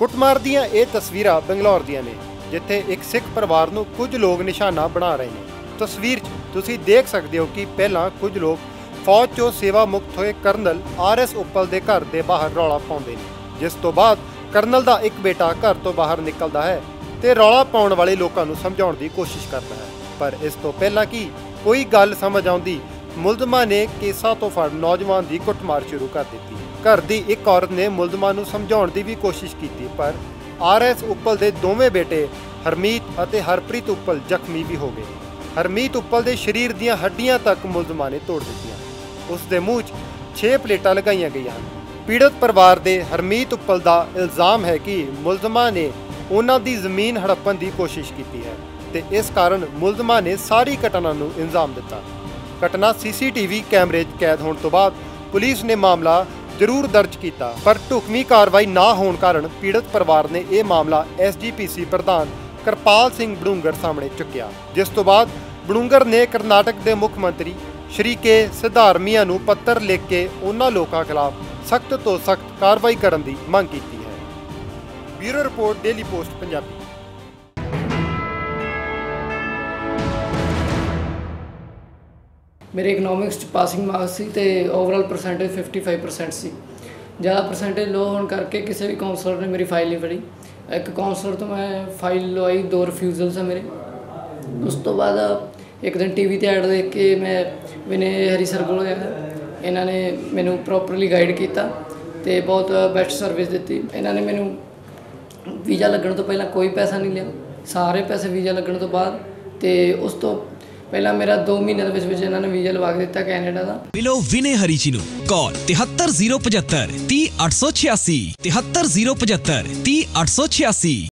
ਕੁੱਟਮਾਰ ਦੀਆਂ ਇਹ ਤਸਵੀਰਾਂ ਬੰਗਲੌਰ ਦੀਆਂ ਨੇ, ਜਿੱਥੇ ਇੱਕ ਸਿੱਖ ਪਰਿਵਾਰ ਨੂੰ ਕੁਝ ਲੋਕ ਨਿਸ਼ਾਨਾ ਬਣਾ ਰਹੇ ਨੇ ਤਸਵੀਰ 'ਚ ਤੁਸੀਂ ਦੇਖ ਸਕਦੇ ਹੋ ਕਿ ਪਹਿਲਾਂ ਕੁਝ ਲੋਕ ਫੌਜ 'ਚੋਂ ਸੇਵਾ ਮੁਕਤ ਹੋਏ ਕਰਨਲ ਆਰ.ਐਸ. ਉੱਪਲ ਦੇ ਘਰ ਦੇ ਬਾਹਰ ਰੌਲਾ ਪਾਉਂਦੇ ਨੇ, ਜਿਸ ਤੋਂ ਬਾਅਦ ਕਰਨਲ ਦਾ ਇੱਕ ਬੇਟਾ ਘਰ ਤੋਂ ਬਾਹਰ ਨਿਕਲਦਾ ਹੈ ਤੇ ਰੌਲਾ ਪਾਉਣ ਵਾਲੇ ਲੋਕਾਂ ਨੂੰ ਸਮਝਾਉਣ ਦੀ ਕੋਸ਼ਿਸ਼ ਕਰਦਾ ਹੈ ਪਰ ਇਸ ਤੋਂ ਪਹਿਲਾਂ ਕਿ ਕੋਈ ਗੱਲ ਸਮਝ ਆਉਂਦੀ, ਮੁਲਜ਼ਮਾਂ ਨੇ ਕੇਸਾਂ ਤੋਂ ਫੜ ਨੌਜਵਾਨ ਦੀ ਕੁੱਟਮਾਰ ਸ਼ੁਰੂ ਕਰ ਦਿੱਤੀ ਘਰ ਦੀ ਇੱਕ ਔਰਤ ਨੇ ਮੁਲਜ਼ਮਾਂ ਨੂੰ ਸਮਝਾਉਣ ਦੀ ਵੀ ਕੋਸ਼ਿਸ਼ ਕੀਤੀ, ਪਰ ਆਰ.ਐਸ. ਉੱਪਲ ਦੇ ਦੋਵੇਂ ਬੇਟੇ ਹਰਮੀਤ ਅਤੇ ਹਰਪ੍ਰੀਤ ਉੱਪਲ ਜ਼ਖਮੀ ਵੀ ਹੋ ਗਏ। ਹਰਮੀਤ ਉੱਪਲ ਦੇ ਸਰੀਰ ਦੀਆਂ ਹੱਡੀਆਂ ਤੱਕ ਮੁਲਜ਼ਮਾਂ ਨੇ ਤੋੜ ਦਿੱਤੀਆਂ। ਉਸ ਦੇ ਮੂੰਹ 'ਚ 6 ਪਲੇਟਾਂ ਲਗਾਈਆਂ ਗਈਆਂ ਹਨ। ਪੀੜਤ ਪਰਿਵਾਰ ਦੇ ਹਰਮੀਤ ਉੱਪਲ ਦਾ ਇਲਜ਼ਾਮ ਹੈ ਕਿ ਮੁਲਜ਼ਮਾਂ ਨੇ ਉਹਨਾਂ ਦੀ ਜ਼ਮੀਨ ਹੜੱਪਣ ਦੀ ਕੋਸ਼ਿਸ਼ ਕੀਤੀ ਹੈ ਤੇ ਇਸ ਕਾਰਨ ਮੁਲਜ਼ਮਾਂ ਨੇ ਸਾਰੀ ਘਟਨਾ ਨੂੰ ਇਲਜ਼ਾਮ ਦਿੱਤਾ। ਘਟਨਾ ਸੀਸੀਟੀਵੀ ਕੈਮਰੇ 'ਚ ਕੈਦ ਹੋਣ ਤੋਂ ਬਾਅਦ ਪੁਲਿਸ ਨੇ ਮਾਮਲਾ ਜ਼ਰੂਰ ਦਰਜ ਕੀਤਾ, ਪਰ ਢੁਕਵੀਂ ਕਾਰਵਾਈ ਨਾ ਹੋਣ ਕਾਰਨ ਪੀੜਤ ਪਰਿਵਾਰ ਨੇ ਇਹ ਮਾਮਲਾ ਐਸਜੀਪੀਸੀ ਪ੍ਰਧਾਨ ਕਰਪਾਲ ਸਿੰਘ ਬੜੂੰਗਰ ਸਾਹਮਣੇ ਚੁੱਕਿਆ। ਜਿਸ ਤੋਂ ਬਾਅਦ ਬੜੂੰਗਰ ਨੇ ਕਰਨਾਟਕ ਦੇ ਮੁੱਖ ਮੰਤਰੀ ਸ਼੍ਰੀ ਕੇ ਸਿਧਾਰਮੀਆ ਨੂੰ ਪੱਤਰ ਲਿਖ ਕੇ ਉਹਨਾਂ ਲੋਕਾਂ ਖਿਲਾਫ ਸਖਤ ਤੋਂ ਸਖਤ ਕਾਰਵਾਈ ਕਰਨ ਦੀ ਮੰਗ ਕੀਤੀ ਹੈ। Bureau report, daily post, Punjabi. ਮੇਰੇ ਇਕਨੋਮਿਕਸ ਚ ਪਾਸਿੰਗ ਮਾਰਕਸ ਸੀ ਤੇ ਓਵਰਆਲ ਪਰਸੈਂਟੇਜ 55% ਸੀ। ਜ਼ਿਆਦਾ ਪਰਸੈਂਟੇਜ ਲੋ ਹੋਣ ਕਰਕੇ ਕਿਸੇ ਵੀ ਕਾਉਂਸਲਰ ਨੇ ਮੇਰੀ ਫਾਈਲ ਨਹੀਂ ਫੜੀ। ਇੱਕ ਕਾਉਂਸਲਰ ਤੋਂ ਮੈਂ ਫਾਈਲ ਲਵਾਈ, ਦੋ ਰਿਫਿਊਜ਼ਲਸ ਆ ਮੇਰੇ। ਉਸ ਤੋਂ ਬਾਅਦ ਇੱਕ ਦਿਨ ਟੀਵੀ ਤੇ ਐਡ ਦੇਖ ਕੇ ਮੈਂ ਵਿਨੇ ਹਰੀ ਸਰ ਕੋਲ ਗਿਆ। ਇਹਨਾਂ ਨੇ ਮੈਨੂੰ ਪ੍ਰੋਪਰਲੀ ਗਾਈਡ ਕੀਤਾ ਤੇ ਬਹੁਤ ਬੈਸਟ ਸਰਵਿਸ ਦਿੱਤੀ। ਇਹਨਾਂ ਨੇ ਮੈਨੂੰ ਵੀਜ਼ਾ ਲੱਗਣ ਤੋਂ ਪਹਿਲਾਂ ਕੋਈ ਪੈਸਾ ਨਹੀਂ ਲਿਆ। ਸਾਰੇ ਪੈਸੇ ਵੀਜ਼ਾ ਲੱਗਣ ਤੋਂ ਬਾਅਦ ਤੇ ਉਸ ਤੋਂ ਪਹਿਲਾਂ ਮੇਰਾ 2 ਮਹੀਨੇ ਦੇ ਵਿੱਚ ਵਿੱਚ ਇਹਨਾਂ ਨੇ ਵੀਜ਼ਾ ਲਵਾ ਕੇ ਦਿੱਤਾ ਕੈਨੇਡਾ ਦਾ। ਮਿਲੋ ਵਿਨੇ ਹਰੀਚੀ ਨੂੰ ਕਾਲ 73075 30886 73075 30886